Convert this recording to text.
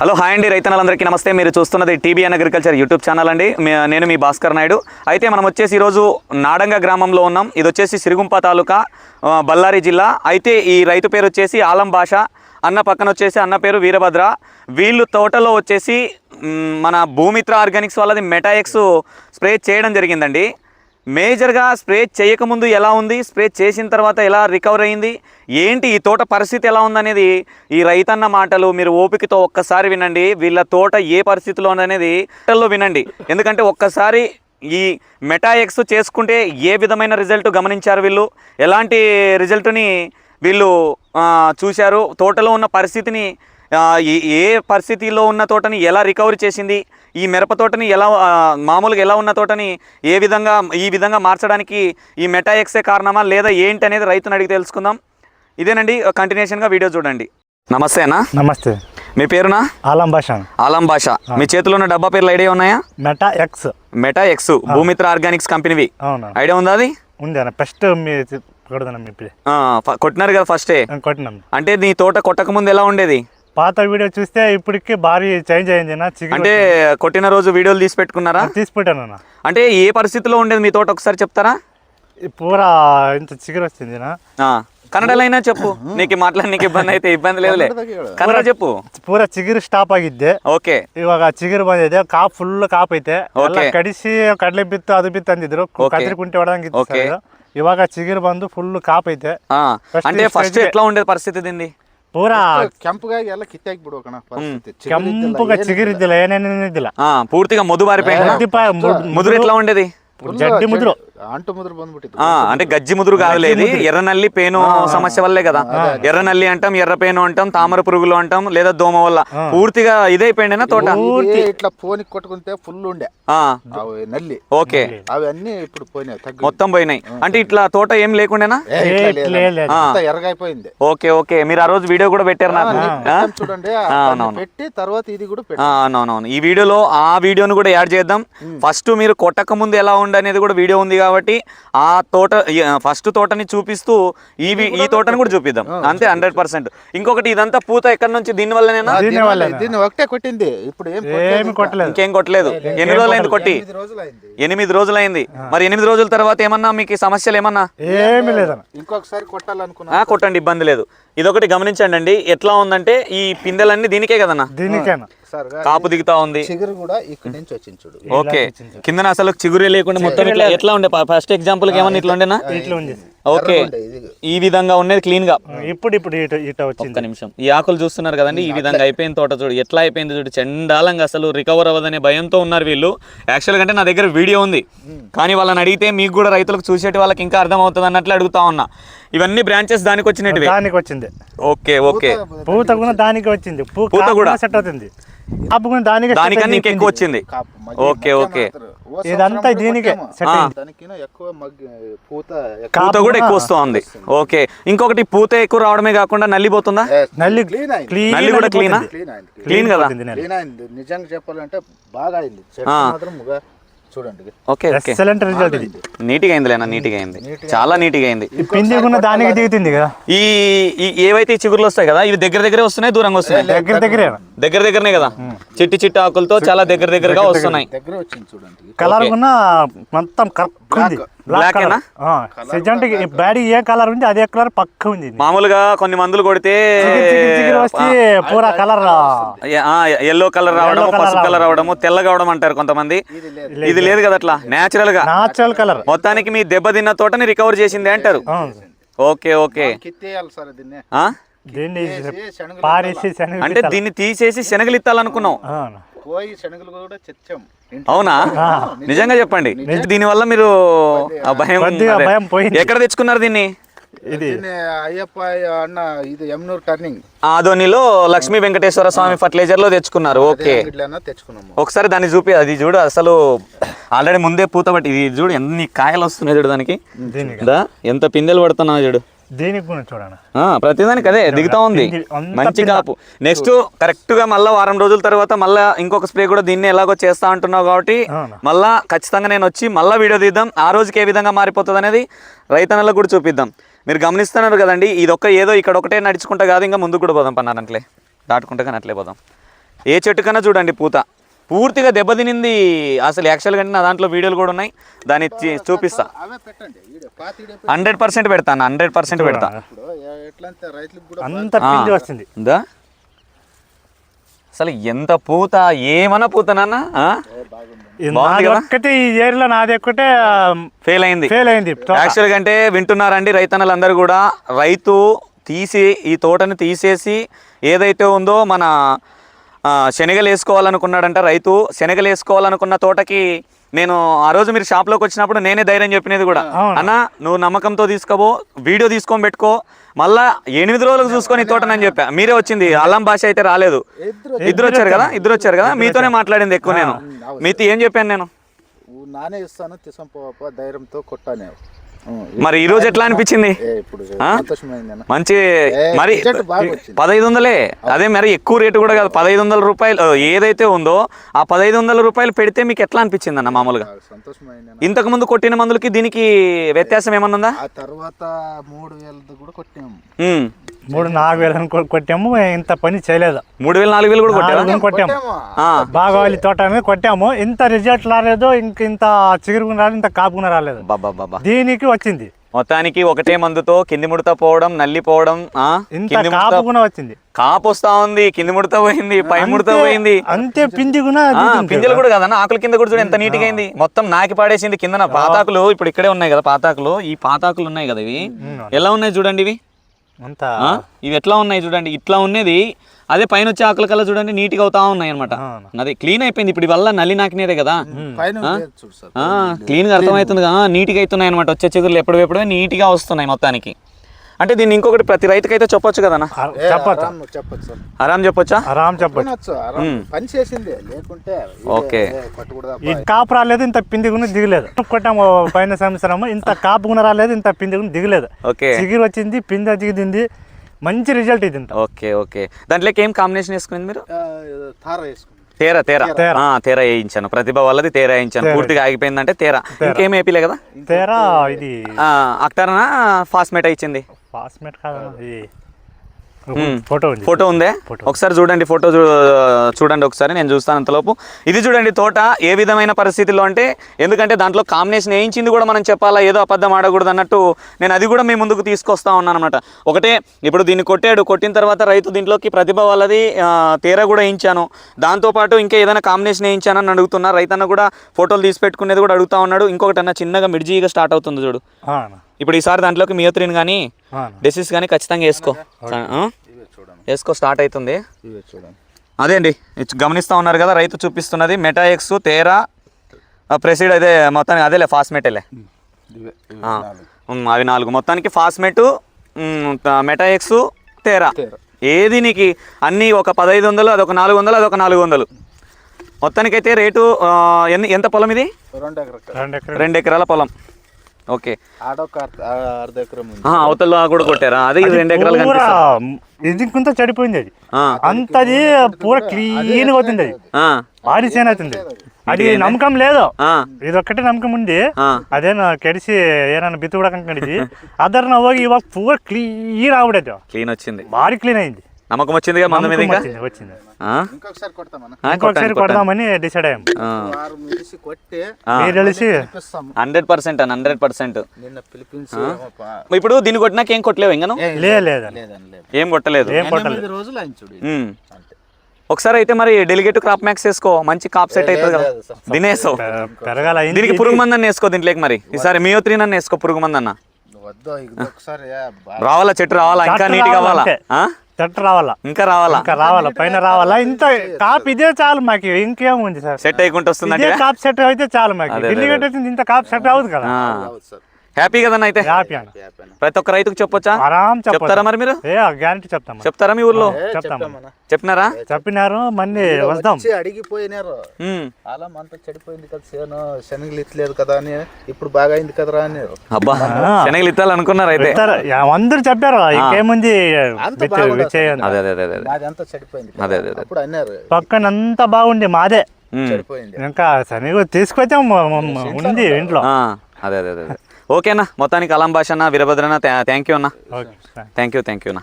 Hello hi అండి రైతన్నలందరికీ నమస్తే. మీరు చూస్తున్నది టీబీఎన్ అగ్రికల్చర్ యూట్యూబ్ ఛానల్ అండి. నేను మీ భాస్కర్ నాయుడు. అయితే మనం వచ్చేసి ఈరోజు నాడంగ గ్రామంలో ఉన్నాం. ఇది వచ్చేసి సిరుగుంప తాలూకా బళ్ళారి జిల్లా. అయితే ఈ రైతు పేరు వచ్చేసి ఆలం భాష. అన్న పక్కన వచ్చేసి అన్న పేరు వీరభద్ర. వీళ్ళు తోటలో వచ్చేసి మన భూమిత్ర ఆర్గానిక్స్ వాళ్ళది మెటాఎక్స్ స్ప్రే చేయడం జరిగిందండి. మేజర్గా స్ప్రే చేయకముందు ఎలా ఉంది? స్ప్రే చేసిన తర్వాత ఎలా రికవర్ అయింది? ఏంటి ఈ తోట పరిస్థితి ఎలా ఉందనేది ఈ రైతన్న మాటలు మీరు ఓపికతో ఒక్కసారి వినండి. వీళ్ళ తోట ఏ పరిస్థితిలో ఉందనేది మాటల్లో వినండి. ఎందుకంటే ఒక్కసారి ఈ మెటాఎక్స్ చేసుకుంటే ఏ విధమైన రిజల్ట్ గమనించారు వీళ్ళు? ఎలాంటి రిజల్ట్ని వీళ్ళు చూశారు? తోటలో ఉన్న పరిస్థితిని ఏ- ఏ పరిస్థితిలో ఉన్న తోటని ఎలా రికవరీ చేసింది? ఈ మిరప తోటని ఎలా మామూలుగా ఎలా ఉన్న తోటని ఏ విధంగా ఈ విధంగా మార్చడానికి ఈ మెటాఎక్సే కారణమా లేదా ఏంటి అనేది రైతుని అడిగి తెలుసుకుందాం. ఇదేనండి కంటిన్యూషన్గా వీడియో చూడండి. నమస్తే అన్న. నమస్తే. మీ పేరునా? ఆలం భాష. ఆలం భాష. మీ చేతిలో ఉన్న డబ్బా పేర్లు ఐడియా ఉన్నాయా? Meta X. Meta X. Bhumitra Organics కంపెనీవి. Idea ఉందా అది? ఉంది అన్న. ఫస్ట్ కొట్టినారు కదా ఫస్టే. కొట్టినాం. అంటే నీ తోట కొట్టక ముందు ఎలా ఉండేది? పాత వీడియో చూస్తే ఇప్పటికి భారీ చేంజ్ అయింది నా చిగురు అంటే కొట్టిన రోజు వీడియోలు తీసి పెట్టుకున్నారా తీసి పెట్టాను అన్న అంటే ఏ పరిస్థితిలో ఉండేది మీ తోట ఒకసారి చెప్తారా ఈ పూరా ఇంత చిగురు వచ్చింది నా ఆ, కన్నడలో అయినా చెప్పు నీకు మాట్లాడి నీకు ఇబ్బంది అయితే ఇబ్బంది లేదులే కన్నడ చెప్పు పూరా చిగురు స్టాప్ ಆಗಿದ್ದೆ ఓకే ಇವಾಗ ಚಿಗುರು ಬಂದಿದೆ ಕಾಪ್ ಫುಲ್ ಕಾಪ್ ಐತೆ ಎಲ್ಲ Okay. ಕಡಿಸಿ ಕಡಲೆ ಬಿತ್ತು ಅದು ಬಿತ್ತು ಅಂದಿದ್ರು Okay. ಕತ್ರಿ ಕುಂಟೆ ಹೊಡೆದಂಗಿತ್ತು Okay. ಸರ್ ಇವಾಗ ಚಿಗುರು ಬಂದು ಫುಲ್ ಕಾಪ್ ಐತೆ ఆ, First అంటే ఫస్ట్ stage- ఎట్లా ఉండేది పరిస్థితి దీన్ని ಪೂರಾ ಕೆಂಪಗಾಗಿ ಎಲ್ಲ ಕಿತ್ತಾಕಿ ಬಿಡ್ಬೇಕಣ ಪರಿಸ್ಥಿತಿ ಕೆಂಪುಗ ಚಿಗುರಿದ್ದಿಲ್ಲ ಏನೇನಿದ್ದಿಲ್ಲ ఆ, పూర్తిగా మొదుబారిపోయింది ಮುದ್ದಿಪ ముదురు ఎట్లా ఉండేది జడ్డి ముదురు అంటే గజ్జి ముదురు కాదులేదు ఎర్రనల్లి పేను సమస్య వల్లే కదా. ఎర్రనల్లి అంటాం ఎర్ర పేను అంటాం తామర పురుగులు అంటాం లేదా దోమ వల్ల. పూర్తిగా ఇదైపోయిన తోట? ఇట్లా పోని కొట్టుకుంటే ఫుల్ ఉండే. నల్లి. ఓకే. అవి అన్ని ఇప్పుడు పోయినాయి మొత్తం పోయినాయి. అంటే ఇట్లా తోట ఏం లేకుండా ఎర్రగైపోయింది. Okay okay. మీరు ఆ రోజు వీడియో కూడా పెట్టారు నాకు. చూడండి పెట్టి తర్వాత ఇది కూడా అవునవును ఈ వీడియోలో ఆ వీడియోను కూడా యాడ్ చేద్దాం. ఫస్ట్ మీరు కొట్టక ముందు ఎలా ఉండే అనేది కూడా వీడియో ఉంది కాబట్టి ఆ తోట ఫస్ట్ తోటని చూపిస్తూ ఈ వి- ఈ తోటని కూడా చూపిద్దాం. అంతే హండ్రెడ్ పర్సెంట్. ఇంకొకటి ఇదంతా పూత ఎక్కడి నుంచి దీని వల్లనేనా? దీన్ని ఒకటే కొట్టింది. ఇప్పుడు ఇంకేం? కొట్టలేదు. ఎన్ని రోజులైంది కొట్టి? ఎనిమిది రోజులు అయింది ఎనిమిది రోజులైంది. మరి ఎనిమిది రోజుల తర్వాత ఏమన్నా మీకు సమస్యలు ఏమన్నా? ఏమి లేదన్న. ఇంకొకసారి కొట్టాలనుకున్నా ఆ, కొట్టండి ఇబ్బంది లేదు. ఇదొకటి గమనించండి అండి ఎట్లా ఉందంటే ఈ పిందెలన్నీ దీనికే కదన్నా? దీనికేనా? కాపు దిగుతా ఉంది. చిగురు కూడా ఇక్కడి నుంచి వచ్చింది చూడు. ఓకే. కిందన అసలు చిగురే లేకుండా మొత్తం ఇట్లా ఎట్లా ఉండే? ఫస్ట్ ఎగ్జాంపుల్ ఏమన్నా ఇట్లా ఉండేనా? ఇట్లా ఉంది ఓకే. ఈ విధంగా ఉండేది క్లీన్గా. ఇప్పుడు ఇప్పుడు ఒక్క నిమిషం. ఈ ఆకులు చూస్తున్నారు కదండి ఈ విధంగా అయిపోయిన తోట చూడు ఎట్లా అయిపోయింది చూడు. చండాలంగా అసలు రికవర్ అవ్వదనే భయంతో ఉన్నారు వీళ్ళు. యాక్చువల్ అంటే నా దగ్గర వీడియో ఉంది. కానీ వాళ్ళని అడిగితే మీకు కూడా రైతులకు చూసేటి వాళ్ళకి ఇంకా అర్థం అవుతుంది అన్నట్లు అడుగుతా ఉన్నా. ఇవన్నీ బ్రాంచెస్ దానికి వచ్చినట్టువే దానికి వచ్చింది ఓకే ఓకే. పూత కూడా దానికి వచ్చింది. పూత కూడా? సెట్ అవుతుంది. కాపు కూడా దానికి దానికన్నా ఇంకా ఎక్కువ వచ్చింది. Okay okay. ఇదంతా దీనికే పూత ఎక్కువ పూత కూడా ఎక్కువ వస్తుంది. ఓకే. ఇంకొకటి పూత ఎక్కువ రావడమే కాకుండా నల్లిపోతుందా నల్లి క్లీన్ నల్లి కూడా క్లీనా క్లీన్ కదా? నిజంగా చెప్పాలంటే బాగా అయింది. చెట్టు మాత్రం ముగా చూడండి. Okay okay. ఎక్సలెంట్ రిజల్ట్ ఇది. నీట్గా నీట్గా అయింది. చాలా నీట్గా అయింది. ఈ పిండి కూడా దానికి దిగుతుంది కదా? ఈ ఈ ఏవైతే ఈ చిగురులు వస్తాయి కదా ఇవి దగ్గర దగ్గరే వస్తున్నాయి దూరంగా వస్తున్నాయి? దగ్గర దగ్గరే. దగ్గర దగ్గరనే కదా? చిట్టి చిట్టి ఆకులతో చాలా దగ్గర దగ్గరగా వస్తున్నాయి. దగ్గర వచ్చింది చూడండి. కలర్ కూడా మొత్తం కరెక్ట్ సెజెంట్ బాడీ ఏ కలర్ ఉంది అదే కలర్ పక్క ఉంది. మామూలుగా కొన్ని మందులు కొడితే పూరా కలర్ ఎల్లో కలర్ రావడం పసుపు కలర్ రావడం. తెల్లగా అవడం అంటారు కొంతమంది. ఇది లేదు. కదా అట్లా? నేచురల్గా? నాచురల్ కలర్ మొత్తానికి మీ దెబ్బతిన్న తోటని రికవర్ చేసింది అంటారు. Okay okay. అంటే దీన్ని తీసేసి శనగలు ఇత్తాలనుకున్నాం శనగలు కూడా. అవునా? నిజంగా చెప్పండి. దీని వల్ల మీరు ఆ భయం కొద్దిగా అదే. భయం పోయింది. ఎక్కడ తెచ్చుకున్నారు దీన్ని? ఇది. అయ్యప్ప అన్న ఇది ఎమ్నూర్ టర్నింగ్ ఆదోనిలో లక్ష్మీ వెంకటేశ్వర స్వామి ఫర్టిలైజర్లో తెచ్చుకున్నారు. ఓకే. ఒకసారి దాన్ని చూపి అది చూడు అసలు ఆల్రెడీ ముందే పూత పట్టి ఇది చూడు ఎన్ని కాయలు వస్తున్నాయి చూడు దానికి. ఎంత పిందెలు పడుతున్నావు చూడు. దీనికి చూడండి ప్రతిదానికి అదే దిగుతా ఉంది. మంచి. కాపు. నెక్స్ట్ కరెక్ట్గా మళ్ళీ వారం రోజుల తర్వాత మళ్ళీ ఇంకొక స్ప్రే కూడా దీన్ని ఎలాగో చేస్తా అంటున్నావు కాబట్టి. మళ్ళా ఖచ్చితంగా నేను వచ్చి మళ్ళీ వీడియో తీద్దాం. ఆ రోజుకి ఏ విధంగా మారిపోతుంది అనేది రైతన్నలకు కూడా చూపిద్దాం. మీరు గమనిస్తున్నారు కదండి ఇది ఒక్క ఏదో ఇక్కడ ఒకటే నడుచుకుంటా కాదు ఇంకా ముందుకు కూడా పోదాం పన్నారంట్లే. దాటుకుంటా కానీ అట్లే పోదాం. ఏ చెట్టు కన్నా చూడండి పూత. పూర్తిగా దెబ్బతినింది. అసలు యాక్చువల్ కంటే నా దాంట్లో వీడియోలు కూడా ఉన్నాయి. దాన్ని చూపిస్తా. హండ్రెడ్ పర్సెంట్ పెడతాను హండ్రెడ్ పర్సెంట్ పెడతా. ఇప్పుడు ఎ- ఎట్లా అంటే రైతులకు కూడా అంత పిండి వస్తుంది ఉందా అసలు ఎంత పూత ఏమన్నా పూత నాన్న? బాగుంది ఇది బాగుంది. నాది కదా? ఒక్కటే ఈ ఏరియాలో నాది ఒక్కటే ఫెయిల్ అయింది. ఫెయిల్ అయింది. తోట. యాక్చువల్గా అంటే వింటున్నారండి రైతన్నలందరూ కూడా. రైతు తీసి ఈ తోటని తీసేసి ఏదైతే ఉందో మన శనగలు వేసుకోవాలనుకున్నాడంట రైతు. శనగలు వేసుకోవాలనుకున్న తోటకి నేను ఆ రోజు మీరు షాప్లోకి వచ్చినప్పుడు నేనే ధైర్యం చెప్పినది కూడా. అన్న నువ్వు నమ్మకంతో తీసుకోబో వీడియో తీసుకొని పెట్టుకో. మళ్ళా ఎనిమిది రోజులకు చూసుకొని తోటనని చెప్పా. మీరే వచ్చింది. అల్లం భాష అయితే రాలేదు. ఇద్దరు ఇద్దరు వచ్చారు కదా? ఇద్దరు వచ్చారు కదా? మీతోనే మాట్లాడింది ఎక్కువ నేను. మీతో ఏం చెప్పాను నేను? నానే ఇస్తాను తీసుకొని ధైర్యంతో కొట్టానే మరి ఈ రోజు ఎట్లా అనిపించింది? మంచి మరి. పదహైదు వందలే అదే మరి ఎక్కువ రేటు కూడా కాదు పదహైదు వందల రూపాయలు ఏదైతే ఉందో ఆ పదహైదు వందల రూపాయలు పెడితే మీకు ఎట్లా అనిపించింది అన్న మామూలుగా? ఇంతకు ముందు కొట్టిన మందులకి దీనికి వ్యత్యాసం ఏమన్నా ఉందా? తర్వాత మూడు వేలది కూడా కొట్టాము. మూడు నాలుగు వేలు అనుకో- కొట్టాము ఇంత పని చేయలేదు. మూడు వేలు నాలుగు వేలు కూడా కొట్టాము. కొట్టాము. ఆ, బాగావాలి తోట అనేది కొట్టాము. ఇంత రిజల్ట్ రాలేదు ఇంక ఇంత చిగురుకుని రాలేదు ఇంత కాపుకుని రాలేదు. బాబా బాబా దీనికి వచ్చింది. మొత్తానికి ఒకటే మందుతో కింది ముడత పోవడం నల్లి పోవడం ఆ, ఇంత కింది ముడత కాపుకున వచ్చింది. కాపు వస్తా ఉంది కింది ముడత పోయింది పై ముడత పోయింది. అంతే ఆ, పింజలు కూడా కదన్న ఆకుల కింద కూడా చూడు ఎంత నీట్గా అయింది మొత్తం నాకి పాడేసింది కింద పాతాకులు ఇప్పుడు ఇక్కడే ఉన్నాయి కదా పాతాకులు. ఈ పాతాకులు ఉన్నాయి కదా ఇవి. ఎలా ఉన్నాయి చూడండి ఇవి? ఇవి ఎట్లా ఉన్నాయి చూడండి ఇట్లా ఉన్నది అదే పైన వచ్చే ఆకుల కల్లా చూడండి నీట్గా అవుతా ఉన్నాయి అనమాట. అది క్లీన్ అయిపోయింది ఇప్పుడు వల్ల నల్లి నాకినేదే కదా. ఆ, క్లీన్గా అర్థమవుతుంది కదా నీట్గా అవుతున్నాయి అనమాట వచ్చే చిగురులు ఎప్పుడెప్పుడో నీట్గా వస్తున్నాయి మొత్తానికి. అంటే దీన్ని ఇంకొకటి ప్రతి చెప్పొచ్చు అర- ఏ, చెప్పచ్చు? ఆరాం చెప్పచ్చు? సార్ ఆరాం చెప్పొచ్చా. ఆరాం చెప్పచ్చు పని చేసింది లేకుంటే ఓకే. ఈ కాపు రాలేదు ఇంత పిందిగుని దిగలేదు. కొట్టాము పైన సంవత్సరం ఇంత కాపుకున రాలేదు ఇంత పిందిగుని దిగలేదు. ఓకే. చిగురు వచ్చింది పిందె దిగింది మంచి రిజల్ట్ ఇది ఇంత. Okay okay. దాంట్లోకి ఏం కాంబినేషన్ వేసుకుంది మీరు? తార వేసుకుంది తేరా తేరా. తేరా. ఆ, తేరా వేయించాను. ప్రతిభ వాళ్ళది తేరా వేయించాను. పూర్తిగా ఆగిపోయిందంటే తేరా. ఇంకేం వేపిలే కదా? తేరా ఇది ఆ, అక్టర్నా ఫాస్మేట్ ఇచ్చింది? ఫాస్మేట్ కాదన్న ఇది మ్మ్. ఫోటో ఉంది. ఫోటో ఉందే. ఒకసారి చూడండి ఫోటో చూడండి ఒకసారి నేను చూస్తాను అంతలోపు. ఇది చూడండి తోట ఏ విధమైన పరిస్థితిలో అంటే ఎందుకంటే దాంట్లో కాంబినేషన్ వేయించింది కూడా మనం చెప్పాలా ఏదో అబద్ధం ఆడకూడదు అన్నట్టు నేను అది కూడా మీ ముందుకు తీసుకొస్తా ఉన్నాను అనమాట ఒకటే ఇప్పుడు దీన్ని కొట్టాడు కొట్టిన తర్వాత రైతు దీంట్లోకి ప్రతిభ వాళ్ళది తేరా కూడా వేయించాను. దాంతోపాటు ఇంకా ఏదైనా కాంబినేషన్ వేయించానని అడుగుతున్నా. రైతన్న కూడా ఫోటోలు తీసి పెట్టుకునేది కూడా అడుగుతా ఉన్నాడు. ఇంకొకటి అన్న చిన్నగా మిర్జీగా స్టార్ట్ అవుతుంది చూడు. ఆ అన్న. ఇప్పుడు ఈసారి దాంట్లోకి మియోత్రిన్ కానీ. డెసిస్ కానీ ఖచ్చితంగా వేసుకో. వేసుకో స్టార్ట్ అవుతుంది అదే అండి గమనిస్తూ ఉన్నారు కదా రైతు చూపిస్తున్నది మెటాఎక్స్ తేరా ఆ, ప్రెసిడ్ అదే మొత్తానికి అదేలే ఫాస్మెటేలే అవి నాలుగు. మొత్తానికి ఫాస్మెట్ మెటాఎక్స్ తేరా. తేరా. ఏది నీకు అన్నీ ఒక పదహైదు వందలు అదొక నాలుగు వందలు అదొక నాలుగు వందలు? మొత్తానికైతే రేటు ఎంత పొలం ఇది? రెండు ఎకరాల పొలం. ఓకే. ఆడొక అర్ధ ఎకరం అవతల కూడా కొట్టారా? అది రెండు ఎకరాలు ఇది కొంత చెడిపోయింది అది. అంతది పూర క్లీన్ అవుతుంది అది. ఆడిసేన అవుతుంది. అది నమ్మకం లేదు. ఇది ఒక్కటే నమ్మకం ఉంది. అదేనా కెడిసి ఏనన్నా బిత్తు కూడా కనుక అదర్ నవ్వు ఇవాళ పూర క్లీన్ ఆవిడైతే క్లీన్ వచ్చింది. భారీ క్లీన్ అయింది. నమ్మకం వచ్చిందిగా మందు మీద ఇంకా వచ్చింది? ఇంకొకసారి ఇంకొకసారి. కొడదామని డిసైడ్ అయ్యాం. హండ్రెడ్ పర్సెంట్ అని హండ్రెడ్ పర్సెంట్. నిన్న ఇప్పుడు దీన్ని కొట్టినాక ఏం కొట్టలేవు ఇంకను? ఏ, లేదు కొట్టలేదు. ఏం రోజులు ఒకసారి అయితే మరి డెలిగేట్ క్రాప్ మ్యాక్స్ వేసుకో మంచి కాప్ సెట్ అవుతుంది కదా. దినేసావు పెరగాల దీనికి పురుగు మంది అన్న వేసుకో దీంట్లోకి మరి. ఈసారి మియో త్రీ అన్న వేసుకో పురుగు మంది అన్న వద్దు ఇది ఒకసారి ఏ, బా- రావాలా చెట్టు రావాలా ఇంకా నీట్గా కావాలా చెట్టు రావాలా? ఇంకా రావాలా? ఇంకా రావాలా? పైన రావాలా? ఇంత కాప్ ఇదే చాలు మాకు. ఇంకేముంది సార్? సెట్ అయ్యకుంటూ ఇదే వస్తుందంటే కాప్ సెట్ అయితే చాలు మాకు. ఢిల్లీ ఇంత కాప్ సెట్ అవుతుంది కదా. హ్యాపీ కదన్న అయితే? హ్యాపీ అన్న. ప్రతి ఒక్క రైతుకు చెప్పొచ్చా? ఆరాం చెప్తారా మరి మీరు? ఏ గ్యారంటీ చెప్తాం చెప్తారా మీ ఊర్లో? చెప్తాం. చెప్పినారా? చెప్పినారు మళ్ళీ వస్తాం. అడిగిపోయినారు. అలం అంతా చెడిపోయింది కదా సేను శనగలు ఇట్లేదు కదా అని ఇప్పుడు బాగా అయింది కదరా అన్నారు అబ్బా శనగలు ఇత్తాలు అనుకున్నారు అయితే. అందరూ చెప్పారు ఇంకేముంది. అదే అదే అదే అదే. మాది అంతా చెడిపోయింది. అదే, అదే, అదే. అప్పుడు అన్నారు. పక్కన అంతా బాగుంది మాదే. చెడిపోయింది. ఇంకా శనిగ తీసుకొచ్చాం ఉంది ఇంట్లో. అదే అదే అదే. ఓకేనా? మొత్తానికి అలం భాష అన్న వీరభద్రన్న థ్యాంక్ యూ అన్న. థ్యాంక్ యూ థ్యాంక్ యూ అన్న.